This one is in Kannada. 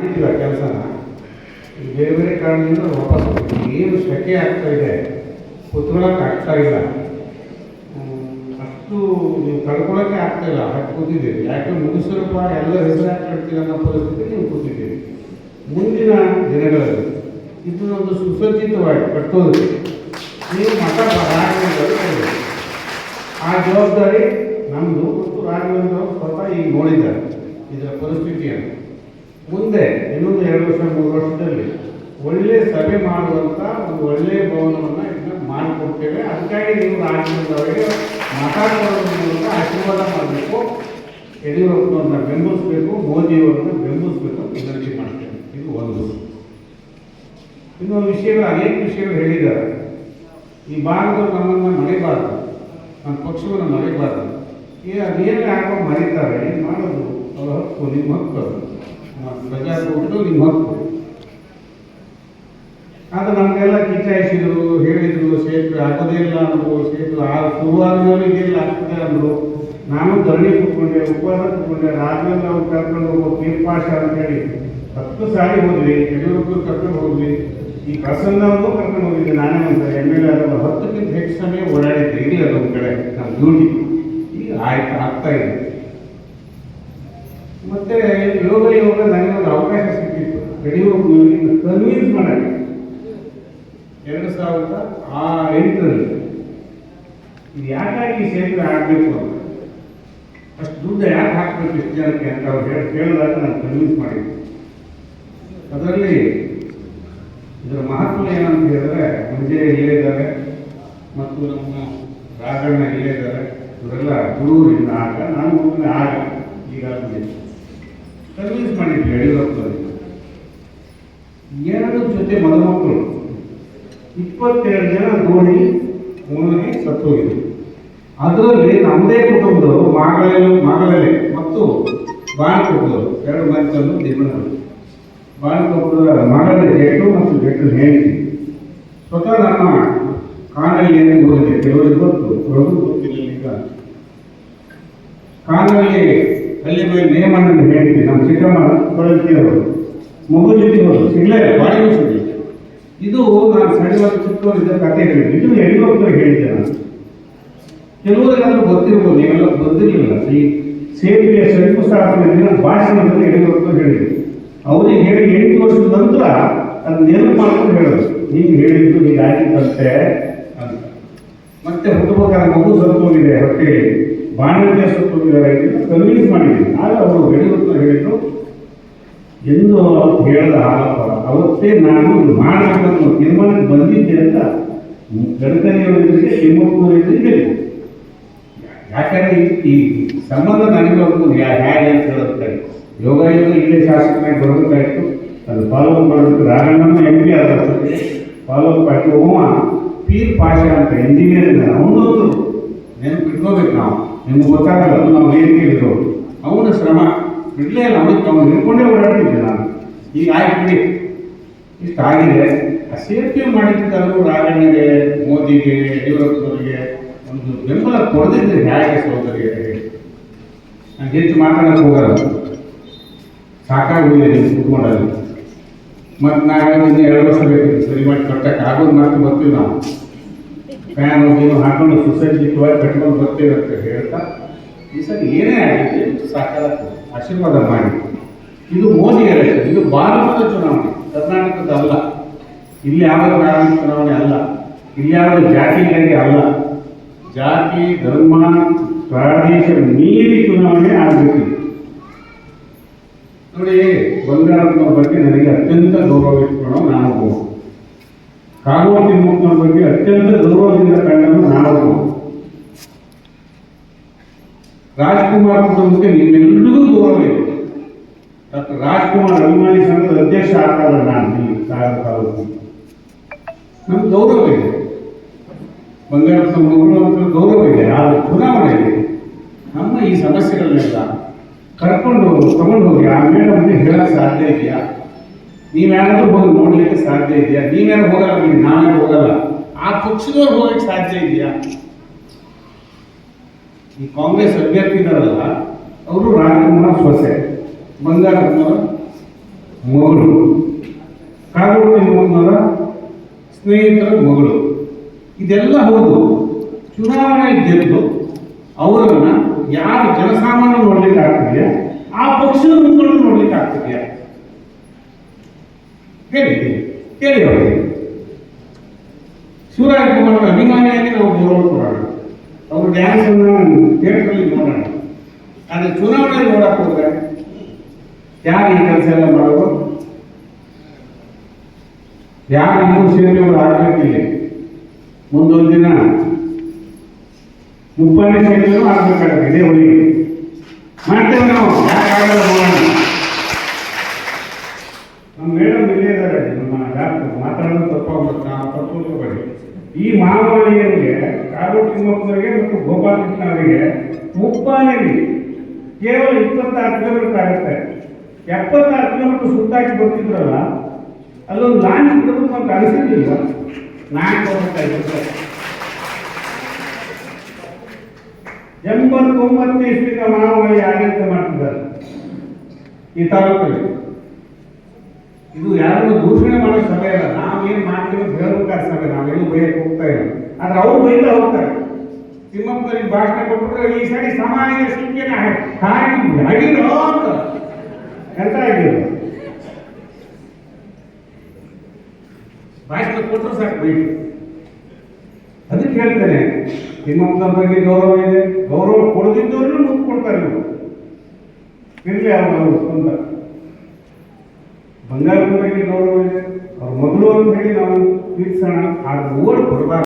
ಮಾಡಿದ್ದೀವಿ ಆ ಕೆಲಸನ ಬೇರೆ ಬೇರೆ ಕಾರಣದಿಂದ ವಾಪಸ್. ಏನು ಸೆಕೆ ಆಗ್ತಾ ಇದೆ ಕುತ್ಕೊಳ್ಳೋಕೆ ಆಗ್ತಾ ಇಲ್ಲ. ಅಷ್ಟು ನೀವು ಕಳ್ಕೊಳಕ್ಕೆ ಆಗ್ತಾ ಇಲ್ಲ ಹಾಕಿ ಕೂತಿದ್ದೀರಿ. ಯಾಕೆ ಮುಗಿಸ್ರಪ್ಪ ಎಲ್ಲ ಹೆಸರು ಹಾಕಿ ಅನ್ನೋ ಪರಿಸ್ಥಿತಿ ನೀವು ಕೂತಿದ್ದೀರಿ. ಮುಂದಿನ ದಿನಗಳಲ್ಲಿ ಇದು ಒಂದು ಸುಸಜ್ಜಿತವಾಗಿ ಕಟ್ಟೋದಕ್ಕೆ ನೀವು ಮಠ ಆ ಜವಾಬ್ದಾರಿ ನಮ್ಮದು ಮತ್ತು ರಾಘವೇಂದ್ರ ಸ್ವಲ್ಪ ಈಗ ನೋಡಿದ್ದಾರೆ, ಇದರ ಪರಿಸ್ಥಿತಿಯನ್ನು. ಮುಂದೆ, ಇನ್ನೊಂದು ಎರಡು ವರ್ಷ, ಮೂರು ವರ್ಷದಲ್ಲಿ ಒಳ್ಳೆ ಸಭೆ ಮಾಡುವಂತ ಒಂದು ಒಳ್ಳೆ ಭವನವನ್ನು ಇದನ್ನ ಮಾಡಿಕೊಡ್ತೇವೆ. ಅದಕ್ಕಾಗಿ ನೀವು ರಾಜ್ಯದವರಿಗೆ ಮಾತಾಡುವ ಆಶೀರ್ವಾದ ಮಾಡಬೇಕು. ಯಡಿಯೂರಪ್ಪನವ್ರನ್ನ ಬೆಂಬಲಿಸಬೇಕು, ಮೋದಿಯವರನ್ನ ಬೆಂಬಲಿಸಬೇಕು ವಿನಂತಿ ಮಾಡ್ತೇವೆ ಇದು ಒಂದು. ಇನ್ನೊಂದು ವಿಷಯಗಳು, ಅನೇಕ ವಿಷಯಗಳು ಹೇಳಿದ್ದಾರೆ. ಈ ಭಾಗದವ್ರು ನಮ್ಮನ್ನು ಮರೆಯಬಾರ್ದು ನಮ್ಮ ಪಕ್ಷವನ್ನು ಮರೆಯಬಾರ್ದು ಈ ಅದೇನು ಯಾಕೋ ಮರೀತಾರೆ, ಏನು ಮಾಡೋದು? ಅವರ ಹಕ್ಕು, ನಿಮ್ಮ ಹಕ್ಕು ನಮ್ಮ ಪ್ರಜಾಪ್ರಭುತ್ವ ನಿಮ್ಮ ಹಕ್ಕು ಆದ್ರೆ ನಮಗೆಲ್ಲ ಕಿಚ್ಚಾಯಿಸಿದ್ರು, ಹೇಳಿದ್ರು ಸೇತುವೆ ಆಗೋದೇ ಇಲ್ಲ ಅಂದರು ಸೇತುವೆ ಆ ಶುರುವಾದ್ಮೇಲೆ ಇದಿಲ್ಲ, ಆಗ್ತದೆ ಅಂದರು. ನಾನು ಧರಣಿ ಕೂತ್ಕೊಂಡೆ, ಉಪವಾಸ ಕೂತ್ಕೊಂಡೆ ರಾತ್ರಿ ಅವ್ರು ಕರ್ಕೊಂಡು ಹೋಗೋ ತೀರ್ಪಾಶ ಅಂತೇಳಿ ಹತ್ತು ಸಾರಿ ಹೋದ್ವಿ ಯಡಿಯೂರಪ್ಪರು ಕರ್ಕೊಂಡು ಹೋದ್ವಿ. ಈ ಪ್ರಸನ್ನವನ್ನು ಕರ್ಕೊಂಡು ಹೋಗಿದ್ದೆ, ನಾನೇ ಒಂದು ಎಂ ಎಲ್ ಎ ಹತ್ತಕ್ಕಿಂತ ಹೆಚ್ಚು ಸಮಯ ಓಡಾಡಿದ್ದೆ ಇಲ್ಲಿ ಅದೊಂದು ಕಡೆ ನಮ್ಮ ಡ್ಯೂಟಿ. ಈಗ ಆಯ್ತು, ಆಗ್ತಾ ಇದೆ. ಮತ್ತೆ ಯೋಗ ಯೋಗ ನನಗೆ ಒಂದು ಅವಕಾಶ ಸಿಕ್ಕಿತ್ತು. ಯಡಿಯೂರಪ್ಪನವರಿಗೆ ಕನ್ವಿನ್ಸ್ ಮಾಡಿ ಎರಡು ಸಾವಿರದ ಆ ಎಂಟರಲ್ಲಿ ಇದು ಯಾಕಾಗಿ ಸೇತುವೆ ಆಗಬೇಕು ಅಂತ? ಅಷ್ಟು ದುಡ್ಡು ಯಾಕೆ ಹಾಕ್ಬೇಕು ಇಷ್ಟು ಜನಕ್ಕೆ ಅಂತ ಅವ್ರು ಹೇಳಿ ಕೇಳಿದಾಗ ನಾನು ಕನ್ವಿನ್ಸ್ ಮಾಡಿದ್ದೆ. ಅದರಲ್ಲಿ ಇದರ ಮಹತ್ವ ಏನಂತ ಹೇಳಿದ್ರೆ ಮುಂಜೆ ಇಲ್ಲೇ ಇದ್ದಾರೆ, ಮತ್ತು ನಮ್ಮ ರಾಘಣ್ಣ ಇಲ್ಲೇ ಇದ್ದಾರೆ. ಇವರೆಲ್ಲ ಹುಡುಗರಿಂದ ಆಗ ನಾನು ಗುರುವಿನ ಆಗ. ಈಗಾಗಲೇ ಕನ್ವಿನ್ಸ್ ಮಾಡಿದ್ವಿ ಯಡಿಯೂರಪ್ಪ ಎರಡು ಜೊತೆ ಮದುಮಕ್ಕಳು. ಇಪ್ಪತ್ತೆರಡು ಜನ ನೋಡಿ ಮೂಲಗೆ ಸತ್ತೋಗಿದ್ರು ಅದರಲ್ಲಿ ನಮ್ಮದೇ ಕುಟುಂಬದವರು ಮಾಗಲೆ ಮಾಗಲೇ ಮತ್ತು ಬಾಣಕೊಪ್ಪದವರು ಎರಡು ಮಂಚನ್ನು ದಿನಗಳು ಬಾಣಕೊಪ್ಪದ ಮಗನ ಜೇಟು ಮತ್ತು ಜೇಟು ಹೆಂಡತಿ ಸ್ವತಃ ನಮ್ಮ ಕಾನಲ್ಲಿ ಗೊತ್ತಿದೆ ಕೆಲವರಿಗೆ ಗೊತ್ತು ಕೆಲವರು ಗೊತ್ತಿಲ್ಲ ಈಗ ಕಾನಲ್ಲಿ ಅಲ್ಲಿ ಮೇಲೆ ನೇಮಣ್ಣನ ಹೇಳಿದ್ವಿ ನಮ್ಮ ಚಿಕ್ಕಮ್ಮ ಕೊಳಲ್ತಿಯವರು ಮಗು ಜೊತೆ ಹೋದ್ರು. ಸಿಗ್ಲೇ ಬಾಡಿ ಸಿಗಲಿ ಇದು ನಾನು ಸಣ್ಣವಾಗ ಚಿಕ್ಕವರಿದ್ದ ಕತೆ ಹೇಳಿದ್ದೆ. ಇದು ಯಡಿಯೂರಪ್ಪರು ಹೇಳಿದ್ದೆ ನಾನು. ಕೆಲವರಿಗಾದ್ರೂ ಗೊತ್ತಿರ್ಬೋದು. ನೀವೆಲ್ಲ ಗೊತ್ತಿರಲಿಲ್ಲ. ಈ ಸೇತುವೆಯ ಶಂಕುಸ್ಥಾಪನೆ ದಿನ ಭಾಷಣದಲ್ಲಿ ಯಡಿಯೂರಪ್ಪರು ಹೇಳಿದೆ ಅವರಿಗೆ ಹೇಳಿ ಎಂಟು ವರ್ಷದ ನಂತರ ಅದನ್ನ ನೆನಪು ಮಾಡ್ಕೊಂಡು ಹೇಳೋದು. ನೀವು ಹೇಳಿದ್ದು ಹೀಗೆ ಆಗಿತ್ತಂತೆ ಅಂತ. ಮತ್ತೆ ಹುಟ್ಟಬೇಕಾದ ಮಗು ಇದೆ ಹೊಟ್ಟೆಯಲ್ಲಿ. ಬಾಣಂತಿಯ ಇದನ್ನ ಕನ್ವಿನ್ಸ್ ಮಾಡಿದ್ದೀನಿ ಆಗ ಅವರು ಹೇಳಿದ್ರು ಹೇಳಿದ್ರು, ಎಂದು ಹೇಳಿದ ಅವತ್ತೇ ನಾನು ಮಾಡಬೇಕಂತ ಒಂದು ತೀರ್ಮಾನಕ್ಕೆ ಬಂದಿದ್ದೆ ಅಂತ ಗಡ್ಕರಿಯವರಿಗೆ, ತಿಮ್ಮಪ್ಪನವರಿಗೆ ಹೇಳಿದ್ರು ಯಾಕಂದ್ರೆ ಈ- ಸಂಬಂಧ ನನಗೆ ಒಂದು ಹೇಗೆ ಅಂತ ಹೇಳುತ್ತಾರೆ ಯೋಗ ಯೋಗ ಇಲ್ಲೇ ಶಾಸಕನಾಗಿ ಬರಬೇಕಾಯಿತು ಅದು ಫಾಲೋ ಅಪ್ ಮಾಡಬೇಕು ರಾಘಣ್ಣನ ಎಂ ಪಿ ಫಾಲೋ ಅಪ್ ಆಯ್ತು ಅವ ಪೀರ್ ಪಾಷ ಅಂತ ಇಂಜಿನಿಯರ್ ಅವನೊಂದು ನೆನಪು ಇಟ್ಕೋಬೇಕು ನಾವು. ನಿಮ್ಗೆ ಗೊತ್ತಾಗಲ್ಲ ನಾವು ಕೇಳಿದ್ರು. ಅವನ ಶ್ರಮ ಬಿಡಲೇ ಇಲ್ಲ, ಅವನಿಗೆ ಅವನು ಹಿಡ್ಕೊಂಡೇ ಓಡಾಡಿದ್ದೆ ನಾನು ಈಗ ಆಯ್ತು ಇಷ್ಟು ಆಗಿದೆ. ಆ ಸೇಫ್ಟಿ ಮಾಡಿದ್ದಾದರೂ ರಾಜಣ್ಣಗೆ ಮೋದಿಗೆ, ಯಡಿಯೂರಪ್ಪನವರಿಗೆ ಒಂದು ಬೆಂಬಲ ಕೊಡದಿದ್ರೆ ಹೇಗೆ ಸಹೋದರಿಗೆ ನಾನು ಹೆಚ್ಚು ಮಾತಾಡೋಕೆ ಹೋಗಲ್ಲ. ಸಾಕಾಗೋಗಿದೆ ನೀವು ಕುತ್ಕೊಂಡಲ್ಲಿ. ಮತ್ತು ನಾಳೆ ಎರಡು ವರ್ಷ ಬೇಕು. ಸರಿ ಮಾಡಿ ಕಟ್ಟಕ್ಕೆ ಆಗೋದು ಮಾತು ಬರ್ತೀವಿ ನಾವು ಫ್ಯಾನ್ ನೀವು ಹಾಕೊಂಡು ಸುಸಜ್ಜಿತವಾಗಿ ಕಟ್ಕೊಂಡು ಬರ್ತೇವೆ ಅಂತ ಹೇಳ್ತಾ, ಈ ಸರಿ ಏನೇ ಆಗಿದೆ ಸಾಕಾರ ಆಶೀರ್ವಾದ ಮಾಡಿ. ಇದು ಮೋದಿ ಎಲೆಕ್ಷನ್ ಇದು ಭಾರತದ ಚುನಾವಣೆ, ಕರ್ನಾಟಕದ ಅಲ್ಲ. ಇಲ್ಲಿ ಯಾವ ಕಾರಣ ಚುನಾವಣೆ ಅಲ್ಲ. ಇಲ್ಲಿ ಯಾವ ಜಾತಿಗಾಗಿ ಅಲ್ಲ. ಜಾತಿ, ಧರ್ಮ, ಪ್ರಾದೇಶ ಮೀರಿ ಚುನಾವಣೆ ಆಗಬೇಕು. ನೋಡಿ ಬಂಗಾರದ ಬಗ್ಗೆ ನನಗೆ ಅತ್ಯಂತ ಗೌರವ ಇಟ್ಕೊಳ್ಳೋ ನಾನು ಒಬ್ಬ. ಕಾಗೋಡು ಬಗ್ಗೆ ಅತ್ಯಂತ ಗೌರವದಿಂದ ಕಾರಣ ನಾನು ಒಬ್ಬ. ರಾಜ್ಕುಮಾರ್ ಕುಟುಂಬಕ್ಕೆ ನಿಮ್ಮೆಲ್ಲರಿಗೂ ಗೌರವ ಇದೆ ಡಾಕ್ಟರ್ ರಾಜ್ಕುಮಾರ್ ಅಭಿಮಾನಿ ಸಂಘದ ಅಧ್ಯಕ್ಷ ಆಗ್ತಾರ ನಾನು ಇಲ್ಲಿ ಸಾಗರ ತಾಲೂಕು ನಮ್ಗೆ ಗೌರವ ಇದೆ ಬಂಗಾರ ಸಂಘಗಳು ಗೌರವ ಇದೆ, ಆದರೆ ಚುನಾವಣೆ ಇದೆ ನಮ್ಮ ಈ ಸಮಸ್ಯೆಗಳನ್ನೆಲ್ಲ ಕರ್ಕೊಂಡು ಹೋಗಿ, ತಗೊಂಡು ಹೋಗಿ, ಆ ಮೇಡಮ್ಗೆ ಹೇಳಕ್ ಸಾಧ್ಯ ಇದೆಯಾ ನೀವ್ಯಾರಾದ್ರೂ ಹೋಗಿ ನೋಡ್ಲಿಕ್ಕೆ ಸಾಧ್ಯ ಇದೆಯಾ? ನೀವ್ಯಾರು ಹೋಗಲ್ಲ ನಾವೇ ಹೋಗಲ್ಲ. ಆ ಪಕ್ಷದವ್ರು ಹೋಗಕ್ಕೆ ಸಾಧ್ಯ ಇದೆಯಾ? ಈ ಕಾಂಗ್ರೆಸ್ ಅಭ್ಯರ್ಥಿಗಳಲ್ಲ, ಅವರು ರಾಜಕುಮಾರ್ ಸೊಸೆ ಬಂಗಾರಪ್ಪನವರ ಮಗಳು ಕಾಗೋಡು ಸ್ನೇಹಿತರ ಮಗಳು. ಇದೆಲ್ಲ ಹೌದು. ಚುನಾವಣೆ ಗೆದ್ದು ಅವರನ್ನ ಯಾರು ಜನಸಾಮಾನ್ಯ ನೋಡ್ಲಿಕ್ಕೆ ಆಗ್ತಿದೆಯಾ? ಆ ಪಕ್ಷದ ಮುಖಂಡರು ನೋಡ್ಲಿಕ್ಕೆ ಆಗ್ತಿದೆಯಾ? ಹೇಳಿ ಕೇಳಿ ಅವರಿಗೆ ಶಿವರಾಜ್ ಕುಮಾರ್ ಅಭಿಮಾನಿಯಾಗಿ ನಾವು ಗೌರವ ಕೊಡೋಣ. ಅವ್ರ ಡ್ಯಾನ್ಸ್ ಥಿಯೇಟ್ರಲ್ಲಿ ಥಿಯೇಟರ್ಲಿ ನೋಡೋಣ. ಆದರೆ ಚುನಾವಣೆ ನೋಡಕ್ಕೆ ಹೋದ್ರೆ ಯಾರು ಈ ಕೆಲಸ ಎಲ್ಲ ಮಾಡೋದು? ಯಾರು ಇನ್ನೂ ಸೇರಿಯವರು ಆಗಬೇಕಿಲ್ಲ ಮುಂದೊಂದು ದಿನ ಮುಪ್ಪನೇ ಸೇರಿದ್ರು ಆಗಬೇಕಾಗುತ್ತೆ ಇದೇ ಹೊಲಿಗೆ ಮಾಡ್ತೇವೆ ನಾವು. ಯಾಕೆ ಆಗಲ್ಲ ನೋಡೋಣ ನಮ್ಮ ಮೇಡಮ್ ಇಲ್ಲೇ ಇದ್ದಾರೆ ನಮ್ಮ ಡಾಕ್ಟರ್ ಮಾತಾಡೋದು ತಪ್ಪಾಗ್ಬೇಕು ನಾವು ತಪ್ಪು ತಿಳ್ಕೊಬೇಡಿ. ಈ ಮಹಾಮಾರಿಯರಿಗೆ ಕಾಗೋಡು ತಿಮ್ಮಪ್ಪನವರಿಗೆ ಮತ್ತು ಗೋಪಾಲಕೃಷ್ಣ ಅವರಿಗೆ ಮುಪ್ಪಾನೆಗೆ ಕೇವಲ ಇಪ್ಪತ್ತಾರು ಕಿಲೋಮೀಟರ್ ಆಗುತ್ತೆ ಎಪ್ಪತ್ತಾರು ಕಿಲೋಮೀಟರ್ ಸುತ್ತಾಕಿ ಬರ್ತಿದ್ರಲ್ಲ ಅಲ್ಲೊಂದು ಲಾಂಚ್ ಬಿಡಬೇಕು ಅಂತ ಅನಿಸಿರ್ಲಿಲ್ಲ ಕೊಡ್ಬೇಕಾಗಿತ್ತು ಎಂಬತ್ತೊಂಬತ್ತನೇ ಇಸ್ವಿನ ಮಹಾಮಾರಿ ಆಡಳಿತ ಮಾಡ್ತಿದ್ದಾರೆ ಈ ತಾಲೂಕಲ್ಲಿ ಇದು ಯಾರನ್ನು ದೂಷಣೆ ಮಾಡೋ ಸಭೆ ಅಲ್ಲ ನಾವೇನು ಮಾಡ್ತೀವಿ ಹೇಳ್ಬೇಕಾದ ಸಭೆ ನಾವೆಲ್ಲೂ ಬೈಯಕ್ಕೆ ಹೋಗ್ತಾ ಇಲ್ಲ. ಆದ್ರೆ ಅವ್ರು ಬೈತಾ ಹೋಗ್ತಾರೆ. ತಿಮ್ಮಪ್ಪನಿಗೆ ಭಾಷಣ ಕೊಟ್ಬಿಟ್ರೆ ಈ ಸರಿ ಸಮಾಜ ಹಾಕಿ ಹಡಿರೋ ಅಂತ. ಎಂತ ಆಗಿರೋ ಭಾಷಣ ಕೊಟ್ಟರು ಸಾಕು ಬೈಕ್. ಅದಕ್ಕೆ ಹೇಳ್ತೇನೆ, ತಿಮ್ಮಪ್ಪನ ಬಗ್ಗೆ ಗೌರವ ಇದೆ. ಗೌರವ ಕೊಡದಿದ್ದವ್ರನ್ನೂ ಮುತ್ತು ಕೊಡ್ತಾರೆ ಇವರು. ಇರಲಿ ಅವರು ಅಂತ ಬಂಗಾರದ ಬಗ್ಗೆ ಗೌರವ ಇದೆ ಅವ್ರ ಮಗಳು ಅಂತ ಹೇಳಿ ನಾವು ಪ್ರೀತಿಸೋಣ ಆದ್ರೆ ಓಡ್ ಕೊಡಬಾರ್ದು